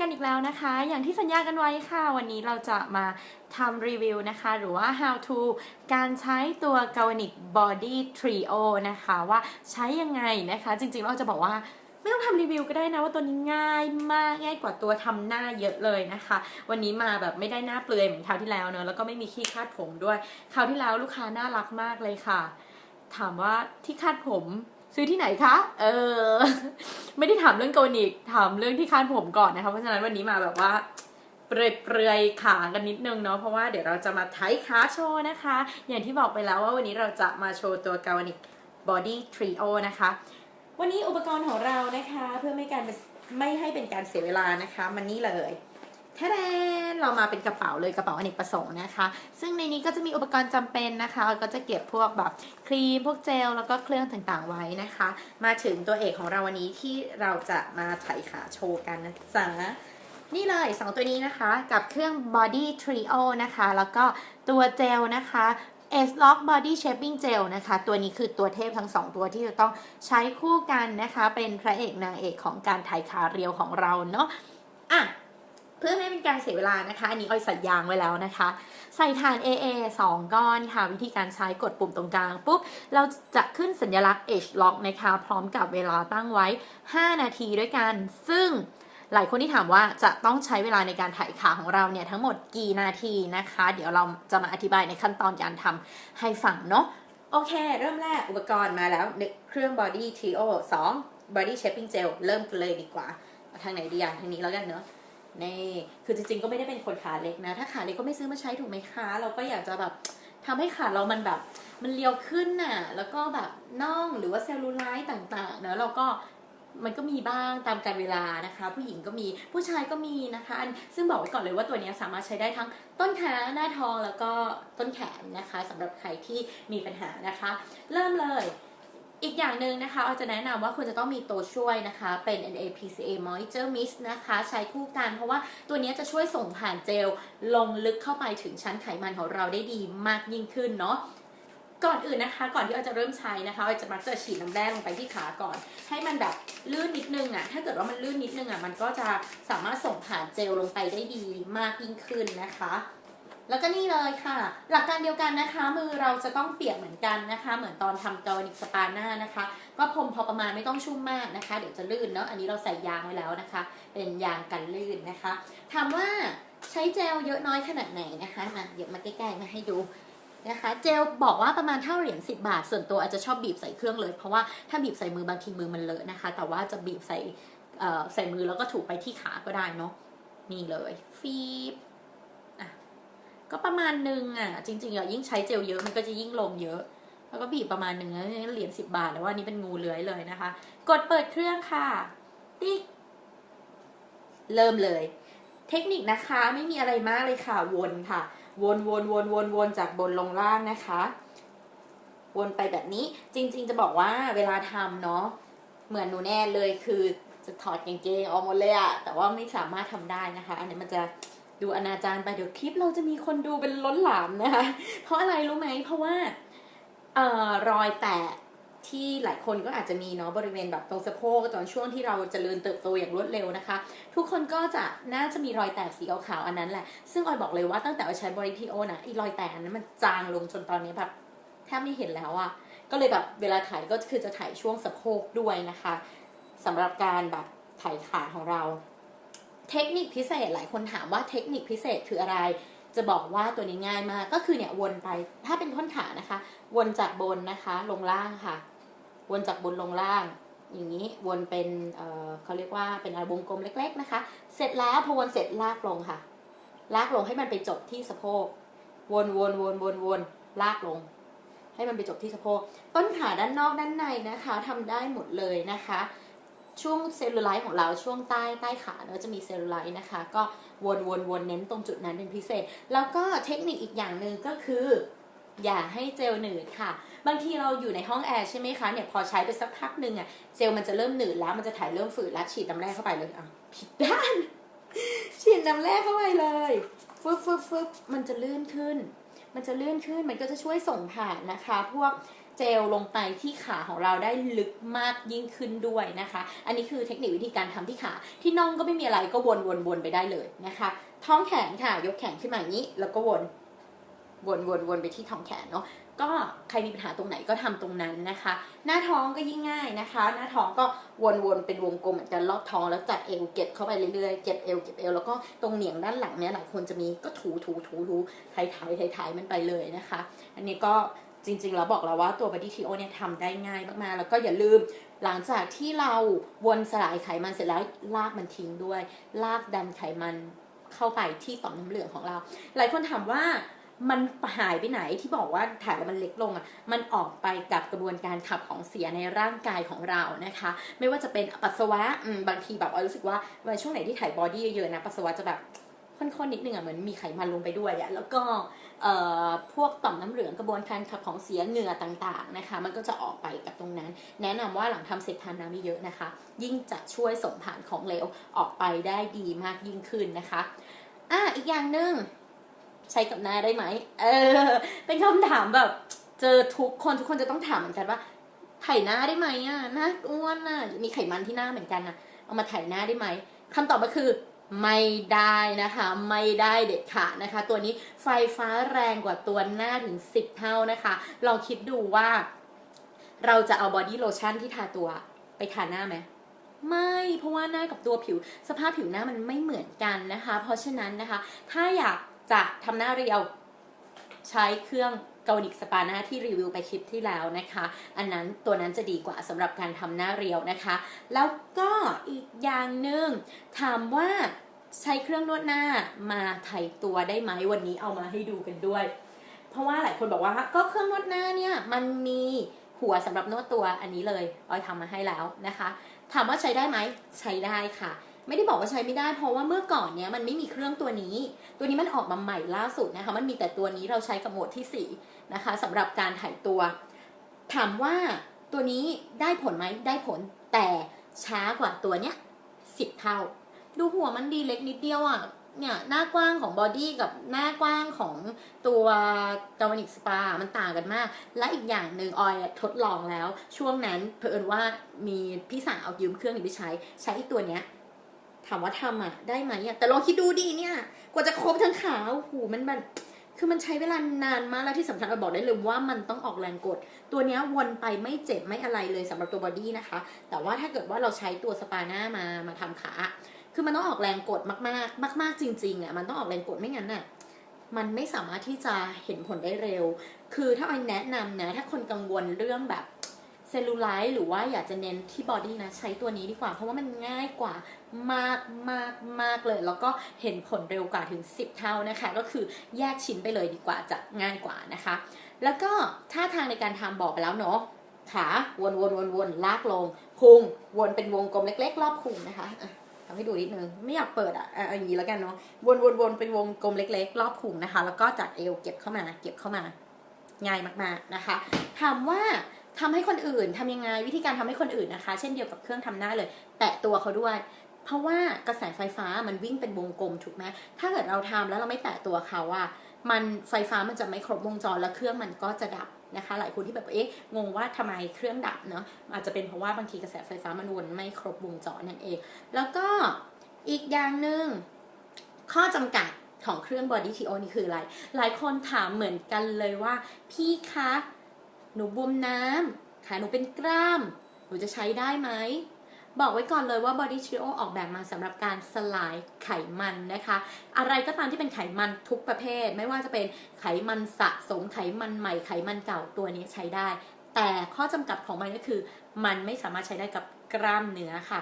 กันอีกแล้วนะคะ อย่างที่สัญญากันไว้ค่ะ วันนี้เราจะมาทำรีวิวนะคะ หรือว่า how to การใช้ตัว Galvanic Body Trio นะคะ ว่าใช้ยังไงนะคะ จริงๆ เราจะบอกว่าไม่ต้องทำรีวิวก็ได้นะว่าตัวนี้ง่ายมากง่ายกว่าตัวทำหน้าเยอะเลยนะคะ วันนี้มาแบบไม่ได้หน้าเปลือยเหมือนคราวที่แล้วเนอะแล้วก็ไม่มีขี้คาดผมด้วยคราวที่แล้วลูกค้าน่ารักมากเลยค่ะ ถามว่าที่คาดผม ซื้อที่ไหนคะ เออ ไม่ได้ถามเรื่องโกนิกถามเรื่องที่คาดผมก่อนนะคะ เพราะฉะนั้นวันนี้มาแบบว่าเปรยเปรยๆขากันนิดนึงเนาะ เพราะว่าเดี๋ยวเราจะมาไทขาโชว์นะคะ อย่างที่บอกไปแล้วว่าวันนี้เราจะมาโชว์ตัวกาวนิกบอดี้ทริโอนะคะ วันนี้อุปกรณ์ของเรานะคะ เพื่อไม่การไม่ให้เป็นการเสียเวลานะคะ มันนี่เลย แท้นเรามาเป็นกระเป๋าเลยกระเป๋าอเนกประสงค์นะคะ ซึ่งในนี้ก็จะมีอุปกรณ์จำเป็นนะคะก็จะเก็บพวกแบบครีมพวกเจลแล้วก็เครื่องต่างๆไว้นะคะ มาถึงตัวเอกของเราวันนี้ที่เราจะมาไถขาโชว์กันนะจ๊ะนี่เลย 2 ตัวนี้นะคะกับเครื่อง Body Trio นะคะ แล้วก็ตัวเจลนะคะ S Lock Body Shaping Gel นะคะ ตัวนี้คือตัวเทพทั้ง 2 ตัวที่จะต้องใช้คู่กันนะคะ เป็นพระเอกนางเอกของการถ่ายขาเรียวของเราเนาะอะ เพื่อไม่เป็นการเสียเวลานะคะ อันนี้ออยใส่ยางไว้แล้วนะคะ ใส่ฐาน AA 2 ก้อนค่ะ วิธีการใช้กดปุ่มตรงกลางปุ๊บ เราจะขึ้นสัญลักษณ์ H Lock นะคะ พร้อมกับเวลาตั้งไว้ 5 นาทีด้วยกัน ซึ่งหลายคนที่ถามว่าจะต้องใช้เวลาในการถ่ายขาของเราเนี่ยทั้งหมดกี่นาทีนะคะ เดี๋ยวเราจะมาอธิบายในขั้นตอนการทำให้ฟังเนาะ โอเค เริ่มแรกอุปกรณ์มาแล้วเครื่อง Body Trio 2 Body Shaping Gel เริ่มกันเลยดีกว่าเอาทางไหนดีอะทางนี้แล้วกันเนาะ นี่คือจริงๆก็ไม่ได้เป็นคนขาเล็กนะ ถ้าขาเล็กก็ไม่ซื้อมาใช้ถูกไหมคะ เราก็อยากจะแบบทำให้ขาเรามันแบบ มันเรียวขึ้นน่ะ แล้วก็แบบน่องหรือว่าเซลลูไลท์ต่างๆเนอะเราก็มันก็มีบ้างตามการเวลานะคะ ผู้หญิงก็มีผู้ชายก็มีนะคะอันซึ่งบอกไว้ก่อนเลยว่าตัวนี้สามารถใช้ได้ทั้งต้นขาหน้าท้องแล้วก็ต้นแขนนะคะสำหรับใครที่มีปัญหานะคะ เริ่มเลย อีกอย่างหนึ่งนะคะเราจะแนะนำว่าควรจะต้องมีตัวช่วยนะคะ เป็น NAPCA Moisture Mist นะคะ ใช้คู่กันเพราะว่าตัวนี้จะช่วยส่งผ่านเจล ลงลึกเข้าไปถึงชั้นไขมันของเราได้ดีมากยิ่งขึ้นเนาะก่อนอื่นนะคะ ก่อนที่เราจะเริ่มใช้นะคะเราจะมักจะฉีดน้ำแร่ลงไปที่ขาก่อน ให้มันแบบลื่นนิดนึงอะ่ะถ้าเกิดว่ามันลื่นนิดนึงอะ่ะมันก็จะสามารถส่งผ่านเจลลงไปได้ดีมากยิ่งขึ้นนะคะ แล้วก็นี่เลยค่ะ หลักการเดียวกันนะคะ มือเราจะต้องเปียกเหมือนกันนะคะ เหมือนตอนทำกาวนิกสปาหน้านะคะ ก็พรมพอประมาณไม่ต้องชุ่มมากนะคะ เดี๋ยวจะลื่นเนาะอันนี้เราใส่ยางไว้แล้วนะคะ เป็นยางกันลื่นนะคะ ถามว่าใช้เจลเยอะน้อยขนาดไหนนะคะมาเดี๋ยวมาใกล้ๆมาให้ดูนะคะเจลบอกว่าประมาณเท่าเหรียญ10 บาท ส่วนตัวอาจจะชอบบีบใส่เครื่องเลย เพราะว่าถ้าบีบใส่มือบางทีมือมันเลอะนะคะ แต่ว่าจะบีบใส่เอ่อใส่มือแล้วก็ถูไปที่ขาก็ได้เนาะนี่เลยฟีบ ก็ประมาณนึงอะ จริงๆอะยิ่งใช้เจลเยอะมันก็จะยิ่งลงเยอะ แล้วก็บีบประมาณหนึ่งนะเหรียญสิบบาทแต่ว่านี้เป็นงูเลื้อยเลยนะคะ กดเปิดเครื่องค่ะ ติ๊ก เริ่มเลย เทคนิคนะคะไม่มีอะไรมากเลยค่ะ วนค่ะ วนวนวนวนวนจากบนลงล่างนะคะ วนไปแบบนี้จริง ๆ จะบอกว่าเวลาทำเนาะเหมือนหนูแน่เลยคือจะถอดกางเกงออกหมดเลยอะแต่ว่าไม่สามารถทำได้นะคะ อันนี้มันจะ ดูอนาจารไปเดี๋ยวคลิปเราจะมีคนดูเป็นล้นหลามนะคะ เพราะอะไรรู้ไหม เพราะว่าเออรอยแตกที่หลายคนก็อาจจะมีเนาะบริเวณแบบตรงสะโพกตอนช่วงที่เราจเจริญเติบโตอย่างรวดเร็วนะคะ ทุกคนก็จะน่าจะมีรอยแตกสีขาวๆอันนั้นแหละ ซึ่งออยบอกเลยว่าตั้งแต่ออยใช้บริทีโอนะอีรอยแตกอันนั้นมันจางลงจนตอนนี้แบบแทบไม่เห็นแล้วอะก็เลยแบบเวลาถ่ายก็คือจะถ่ายช่วงสะโพกด้วยนะคะสำหรับการแบบถ่ายขาของเรา เทคนิคพิเศษหลายคนถามว่าเทคนิคพิเศษคืออะไร จะบอกว่าตัวนี้ง่ายมากก็คือเนี่ยวนไปถ้าเป็นท่อนขานะคะ วนจากบนนะคะลงล่างค่ะ วนจากบนลงล่าง อย่างนี้วนเป็นเเขาเรียกว่าเป็นอะไรวงกลมเล็ก ๆนะคะ เสร็จแล้วพอวนเสร็จลากลงค่ะ ลากลงให้มันไปจบที่สะโพกวนวนวนวนวนลากลง ให้มันไปจบที่สะโพกต้นขาด้านนอกด้านในนะคะทำได้หมดเลยนะคะ ช่วงเซลลูไลท์ของเราช่วงใต้ใต้ขาเนอะจะมีเซลลูไลท์นะคะ ก็วนวนวนเน้นตรงจุดนั้นเป็นพิเศษ แล้วก็เทคนิคอีกอย่างหนึ่งก็คือ อย่าให้เจลหนืดค่ะ บางทีเราอยู่ในห้องแอร์ใช่ไหมคะเนี่ยพอใช้ไปสักพักหนึ่งอะเจลมันจะเริ่มหนืดแล้วมันจะถ่ายเริ่มฝืดแล้วฉีดน้ำแร่เข้าไปเลยอะผิดด้านฉีดน้ำแร่เข้าไปเลยฟึบฟึบฟึบมันจะลื่นขึ้น มันจะลื่นขึ้นมันก็จะช่วยส่งผ่านนะคะ พวก เจลลงไปที่ขาของเราได้ลึกมากยิ่งขึ้นด้วยนะคะ อันนี้คือเทคนิควิธีการทำที่ขา ที่น่องก็ไม่มีอะไรก็วนวนวนไปได้เลยนะคะ ท้องแขนค่ะ ยกแขนขึ้นมาอย่างนี้ แล้วก็วนวนวนวนไปที่ท้องแขนเนาะก็ใครมีปัญหาตรงไหนก็ทำตรงนั้นนะคะ หน้าท้องก็ยิ่งง่ายนะคะ หน้าท้องก็วนๆเป็นวงกลมเหมือนกันรอบท้องแล้วจัดเอวเก็บเข้าไปเรื่อยๆเก็บเอวเก็บเอวแล้วก็ตรงเหนียงด้านหลังเนี้ยหลายคนจะมีก็ถูถูถูถูไถ่ายถ่ายถ่ายถ่ายมันไปเลยนะคะ อันนี้ก็ จริง ๆ แล้วบอกแล้วว่าตัว Body t ีโอเนี่ยทำได้ง่ายมากๆ แล้วก็อย่าลืมหลังจากที่เราวนสลายไขมันเสร็จแล้วลากมันทิ้งด้วย ลากดันไขมันเข้าไปที่ต่อมน้ำเหลืองของเรา หลายคนถามว่ามันหายไปไหนที่บอกว่าถ่ายแล้วมันเล็กลงอะ มันออกไปกับกระบวนการขับของเสียในร่างกายของเรานะคะ ไม่ว่าจะเป็นปัสสาวะบางทีแบบเอารู้สึกว่าช่วงไหนที่ถ่ายบอดี้เยอะๆนะปัสสาวะจะแบบ ค่อนๆนิดนึงอะเหมือนมีไขมันลงไปด้วยอะแล้วก็เอ่อพวกต่อมน้ำเหลืองกระบวนการขับของเสียเหงื่อต่างๆนะคะ มันก็จะออกไปกับตรงนั้น แนะนำว่าหลังทำเสร็จทานน้ำเยอะนะคะ ยิ่งจะช่วยส่งผ่านของเหลวออกไปได้ดีมากยิ่งขึ้นนะคะอะอีกอย่างหนึ่งใช้กับหน้าได้ไหมเออ เป็นคำถามแบบ เจอทุกคนทุกคนจะต้องถามเหมือนกันว่าถ่ายหน้าได้ไหมอะหน้าอ้วนอะมีไขมันที่หน้าเหมือนกันอะเอามาถ่ายหน้าได้ไหมคำตอบก็คือ ไม่ได้นะคะ ไม่ได้เด็ดขาดนะคะ ตัวนี้ไฟฟ้าแรงกว่าตัวหน้าถึง 10 เท่านะคะลองคิดดูว่า เราจะเอาบอดี้โลชั่นที่ทาตัวไปทาหน้าไหมไม่เพราะว่าหน้ากับตัวผิว สภาพผิวหน้ามันไม่เหมือนกันนะคะ เพราะฉะนั้นนะคะ ถ้าอยากจะทำหน้าเรียวใช้เครื่อง เกาหลิกสปาหน้าที่รีวิวไปคลิปที่แล้วนะคะ อันนั้นตัวนั้นจะดีกว่าสำหรับการทำหน้าเรียวนะคะ แล้วก็อีกอย่างหนึ่งถามว่าใช้เครื่องนวดหน้ามาไถ่ตัวได้ไหมวันนี้เอามาให้ดูกันด้วย เพราะว่าหลายคนบอกว่าก็เครื่องนวดหน้าเนี่ยมันมีหัวสำหรับนวดตัวอันนี้เลยออยทำมาให้แล้วนะคะ ถามว่าใช้ได้ไหมใช้ได้ค่ะ ไม่ได้บอกว่าใช้ไม่ได้เพราะว่าเมื่อก่อนเนี้ยมันไม่มีเครื่องตัวนี้ ตัวนี้มันออกมาใหม่ล่าสุดนะคะ มันมีแต่ตัวนี้เราใช้กับโหมดที่4นะคะสำหรับการถ่ายตัว ถามว่าตัวนี้ได้ผลไหมได้ผล แต่ช้ากว่าตัวเนี้ย10เท่า ดูหัวมันดีเล็กนิดเดียวอะเนี่ยหน้ากว้างของบอดี้กับหน้ากว้างของตัวกาวนิกสปา มันต่างกันมาก และอีกอย่างหนึ่งออยทดลองแล้ว ช่วงนั้นเผอิญว่ามีพี่สาวยืมเครื่องนี้ไปใช้ ใช้ไอ้ตัวเนี้ย ถามว่าทำอะได้ไหมอะแต่ลองคิดดูดีเนี่ย กว่าจะครบทั้งขาโอ้โหมันมันคือมันใช้เวลานานมากแล้วที่สำคัญเราบอกได้เลยว่ามันต้องออกแรงกด ตัวนี้วนไปไม่เจ็บไม่อะไรเลยสำหรับตัวบอดี้นะคะ แต่ว่าถ้าเกิดว่าเราใช้ตัวสปาหน้ามามาทำขา คือมันต้องออกแรงกดมากๆ มาก ๆ จริงๆอะมันต้องออกแรงกดไม่งั้นน่ะมันไม่สามารถที่จะเห็นผลได้เร็ว คือถ้าออแนะนำนะถ้าคนกังวลเรื่องแบบ เซลลูไลท์หรือว่าอยากจะเน้นที่บอดี้นะใช้ตัวนี้ดีกว่า เพราะว่ามันง่ายกว่ามากมากมากเลย แล้วก็เห็นผลเร็วกว่าถึง 10 เท่านะคะ ก็คือแยกชิ้นไปเลยดีกว่าจะง่ายกว่านะคะ แล้วก็ท่าทางในการทำบอกไปแล้วเนาะขาวนวนวนวนลากลงพุงวนเป็นวงกลมเล็ก ๆ รอบพุงนะคะทำให้ดูนิดนึงไม่อยากเปิดอะอะอาอย่างนี้แล้วกันเนาะวนวนวนเป็นวงกลมเล็ก ๆ รอบพุงนะคะ แล้วก็จากเอวเก็บเข้ามาเก็บเข้ามาง่ายมากๆนะคะ ถามว่า ทำให้คนอื่นทำยังไงวิธีการทำให้คนอื่นนะคะ เช่นเดียวกับเครื่องทำหน้าเลย แตะตัวเขาด้วย เพราะว่ากระแสไฟฟ้ามันวิ่งเป็นวงกลมถูกไหมถ้าเกิดเราทำแล้วเราไม่แตะตัวเขาอะมันไฟฟ้ามันจะไม่ครบวงจรแล้วเครื่องมันก็จะดับนะคะ หลายคนที่แบบเอ๊ะงงว่าทำไมเครื่องดับเนาะอาจจะเป็นเพราะว่าบางทีกระแสไฟฟ้ามันวนไม่ครบวงจรนั่นเอง แล้วก็อีกอย่างหนึ่งข้อจำกัดของเครื่อง Body TO นี่คืออะไร หลายคนถามเหมือนกันเลยว่า พี่คะ หนูบวมน้ำขาหนูเป็นกล้าม หนูจะใช้ได้ไหม บอกไว้ก่อนเลยว่า Body Trio ออกแบบมาสำหรับการสลายไขมันนะคะ อะไรก็ตามที่เป็นไขมันทุกประเภท ไม่ว่าจะเป็นไขมันสะสมไขมันใหม่ไขมันเก่าตัวนี้ใช้ได้ แต่ข้อจำกัดของมันก็คือ มันไม่สามารถใช้ได้กับกล้ามเนื้อค่ะ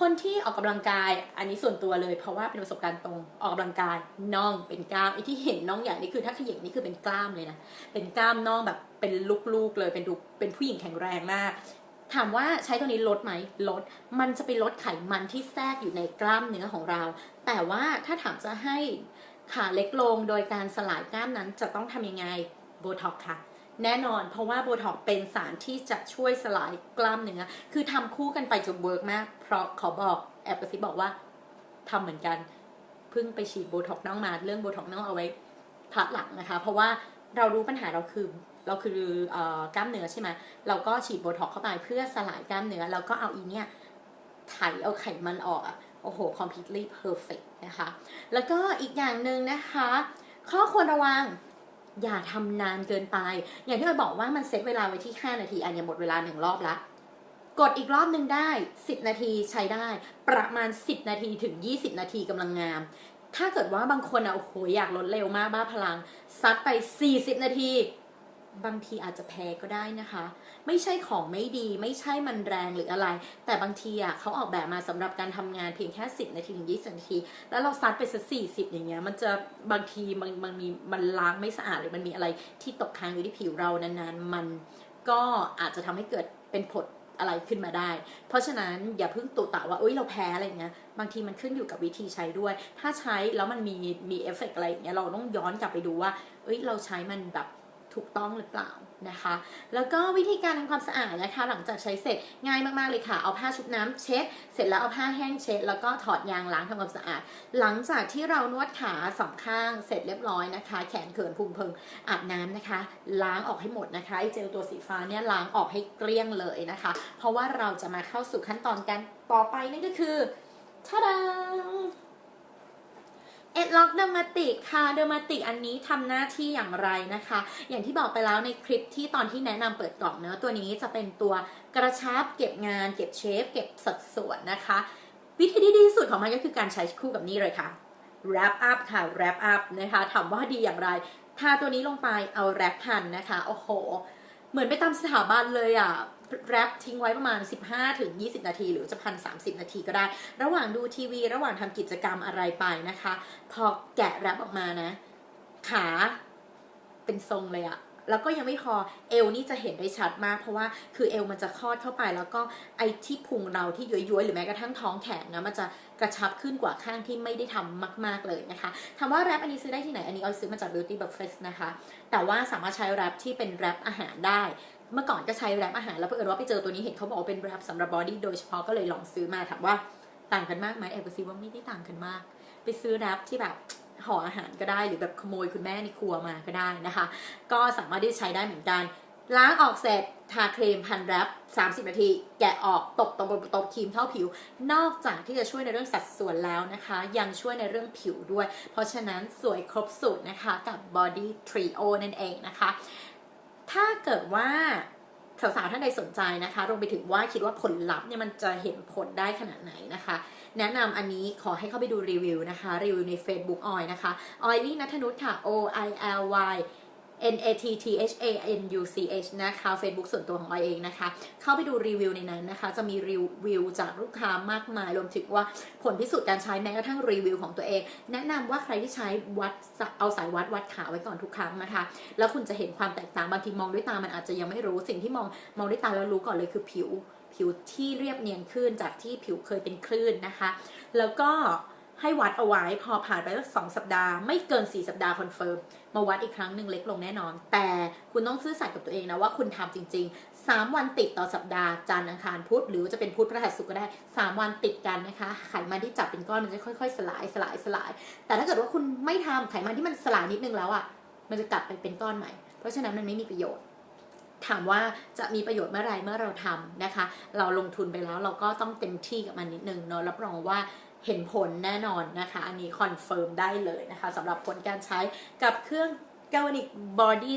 คนที่ออกกำลังกายอันนี้ส่วนตัวเลย เพราะว่าเป็นประสบการณ์ตรงออกกำลังกายน่องเป็นกล้ามไอ้ที่เห็นน่องใหญ่นี่คือถ้าขยิบนี่คือเป็นกล้ามเลยนะเป็นกล้ามน่องแบบ เป็นลูกๆเลยเป็นดูเป็นผู้หญิงแข็งแรงมาก ถามว่าใช้ตัวนี้ลดไหมลด มันจะไปลดไขมันที่แทรกอยู่ในกล้ามเนื้อของเรา แต่ว่าถ้าถามจะให้ขาเล็กลงโดยการสลายกล้ามนั้นจะต้องทำยังไงโบท็อกค่ะแน่นอน เพราะว่าโบท็อกเป็นสารที่จะช่วยสลายกล้ามเนื้อ คือทำคู่กันไปจะเวิร์กมาก เพราะขอบอกแอบกระซิบบอกว่าทำเหมือนกัน เพิ่งไปฉีดโบท็อกน้องมา เรื่องโบท็อกน้องเอาไว้พักหลังนะคะ เพราะว่าเรารู้ปัญหาเราคือ เราคือเอ่อกล้ามเนื้อใช่ไหมเราก็ฉีดโบท็อกเข้าไปเพื่อสลายกล้ามเนื้อแล้วก็เอาอีเนี่ยไถเอาไขมันออกอะโอ้โห completely perfect นะคะ แล้วก็อีกอย่างหนึ่งนะคะ ข้อควรระวังอย่าทำนานเกินไป อย่างที่เราบอกว่ามันเซตเวลาไว้ที่ 5 นาที อันนี้หมดเวลาหนึ่งรอบละกดอีกรอบหนึ่งได้ 10 นาทีใช้ได้ ประมาณ 10 นาทีถึง 20 นาทีกำลังงาม ถ้าเกิดว่าบางคนอะโอ้โหอยากลดเร็วมากบ้าพลัง ซัดไป 40 นาที บางทีอาจจะแพ้ก็ได้นะคะ ไม่ใช่ของไม่ดี ไม่ใช่มันแรงหรืออะไร แต่บางทีอะเขาออกแบบมาสำหรับการทำงานเพียงแค่ 10 นาทีถึง 20 นาที แล้วเราซัดไปสัก40อย่างเงี้ย มันจะบางทีมันมันมีมันล้างไม่สะอาดหรือมันมีอะไรที่ตกค้างอยู่ที่ผิวเรานานๆ มันก็อาจจะทำให้เกิดเป็นผดอะไรขึ้นมาได้ เพราะฉะนั้นอย่าเพิ่งตุตะว่าเอ้ยเราแพ้อะไรเงี้ย บางทีมันขึ้นอยู่กับวิธีใช้ด้วย ถ้าใช้แล้วมันมีมีเอฟเฟกต์อะไรอย่างเงี้ยเราต้องย้อนกลับไปดูว่า เอ้ยเราใช้มันแบบ ถูกต้องหรือเปล่านะคะ แล้วก็วิธีการทำความสะอาดนะคะ หลังจากใช้เสร็จง่ายมากๆเลยค่ะ เอาผ้าชุบน้ำเช็ด เสร็จแล้วเอาผ้าแห้งเช็ด แล้วก็ถอดยางล้างทำความสะอาด หลังจากที่เรานวดขาสองข้างเสร็จเรียบร้อยนะคะ แขนเขินพุงเพิงอาบน้ำนะคะ ล้างออกให้หมดนะคะไอเจลตัวสีฟ้าเนี่ยล้างออกให้เกลี้ยงเลยนะคะ เพราะว่าเราจะมาเข้าสู่ขั้นตอนการต่อไปนั่นก็คือทาดาเอ็ด ล็อกเดอร์มาติกค่ะเดอร์มาติกอันนี้ทำหน้าที่อย่างไรนะคะ อย่างที่บอกไปแล้วในคลิปที่ตอนที่แนะนำเปิดกล่องเนื้อะตัวนี้จะเป็นตัวกระชับเก็บงาน เก็บเชฟ เก็บสัดส่วนนะคะ วิธีที่ดีที่สุดของมันก็คือการใช้คู่กับนี่เลยค่ะ wrap up ค่ะ wrap up นะคะถามว่าดีอย่างไรทาตัวนี้ลงไปเอาแรปพันนะคะ โอ้โห เหมือนไปตามสถาบันเลยอะ แรปทิ้งไว้ประมาณ 15ถึง20 นาที หรือจะพัน30นาทีก็ได้ ระหว่างดูทีวี ระหว่างทำกิจกรรมอะไรไปนะคะ พอแกะแรปออกมานะ ขาเป็นทรงเลยอะแล้วก็ยังไม่พอเอวนี่จะเห็นได้ชัดมาก เพราะว่าคือเอวมันจะคลอดเข้าไป แล้วก็ไอ้ที่พุงเราที่ย้อยๆ หรือแม้กระทั่งท้องแขนนะมันจะกระชับขึ้นกว่าข้างที่ไม่ได้ทำมาก ๆเลยนะคะถามว่าแรปอันนี้ซื้อได้ที่ไหนอันนี้เอาซื้อมาจาก Beauty Buffet นะคะ แต่ว่าสามารถใช้แรปที่เป็นแรปอาหารได้ เมื่อก่อนก็ใช้แรปอาหารแล้วเผอิญว่าไปเจอตัวนี้เห็นเขาบอกว่าเป็นแรปสำหรับบอดี้โดยเฉพาะก็เลยลองซื้อมาถามว่าต่างกันมากไหมแอบกระซิบว่าไม่ได้ต่างกันมาก ไปซื้อแรปที่แบบห่ออาหารก็ได้หรือแบบขโมยคุณแม่ในครัวมาก็ได้นะคะ ก็สามารถที่ใช้ได้เหมือนกันล้างออกเสร็จทาครีมพันแรป30 นาที แกะออกตบตบบนตบครีมเข้าผิว นอกจากที่จะช่วยในเรื่องสัดส่วนแล้วนะคะ ยังช่วยในเรื่องผิวด้วย เพราะฉะนั้นสวยครบสูตรนะคะกับ Body Trio นั่นเองนะคะ ถ้าเกิดว่าสาวๆท่านใดสนใจนะคะรวมไปถึงว่าคิดว่าผลลัพธ์เนี่ยมันจะเห็นผลได้ขนาดไหนนะคะ แนะนำอันนี้ขอให้เข้าไปดูรีวิวนะคะ รีวิวใน Facebook ออยนะคะออยลี่นัทนุชค่ะ O I L Y N A T T H A N U C H นะคะ Facebook ส่วนตัวของออยเองนะคะ เข้าไปดูรีวิวในนั้นนะคะ จะมีรีวิวจากลูกค้ามากมาย รวมถึงว่าผลพิสูจน์การใช้แม้กระทั่งรีวิวของตัวเอง แนะนำว่าใครที่ใช้วัดเอาสายวัดวัดขาไว้ก่อนทุกครั้งนะคะ แล้วคุณจะเห็นความแตกต่างบางทีมองด้วยตามันอาจจะยังไม่รู้สิ่งที่มองมองด้วยตาแล้วรู้ก่อนเลยคือผิว ผิวที่เรียบเนียนขึ้นจากที่ผิวเคยเป็นคลื่นนะคะ แล้วก็ ให้วัดเอาไว้พอผ่านไปสักสองสัปดาห์ ไม่เกิน 4 สัปดาห์คอนเฟิร์มมาวัดอีกครั้งหนึ่งเล็กลงแน่นอน แต่คุณต้องซื่อสัตย์กับตัวเองนะว่าคุณทำจริง ๆ 3 วันติดต่อสัปดาห์จันทร์อังคารพุธหรือจะเป็นพุธพฤหัสศุกร์ก็ได้ 3 วันติดกันนะคะ ไขมันที่จับเป็นก้อนมันจะค่อย ๆ สลายสลายสลาย แต่ถ้าเกิดว่าคุณไม่ทำไขมันที่มันสลายนิดนึงแล้วอะ่ะมันจะกลับไปเป็นก้อนใหม่ เพราะฉะนั้นมันไม่มีประโยชน์ถามว่าจะมีประโยชน์เมื่อไรเมื่อเราทำนะคะ เราลงทุนไปแล้วเราก็ต้องเต็มที่กับมันนิดนึงเนาะรับรองว่า เห็นผลแน่นอนนะคะ อันนี้คอนเฟิร์มได้เลยนะคะสำหรับผลการใช้กับเครื่อง Galvanic Body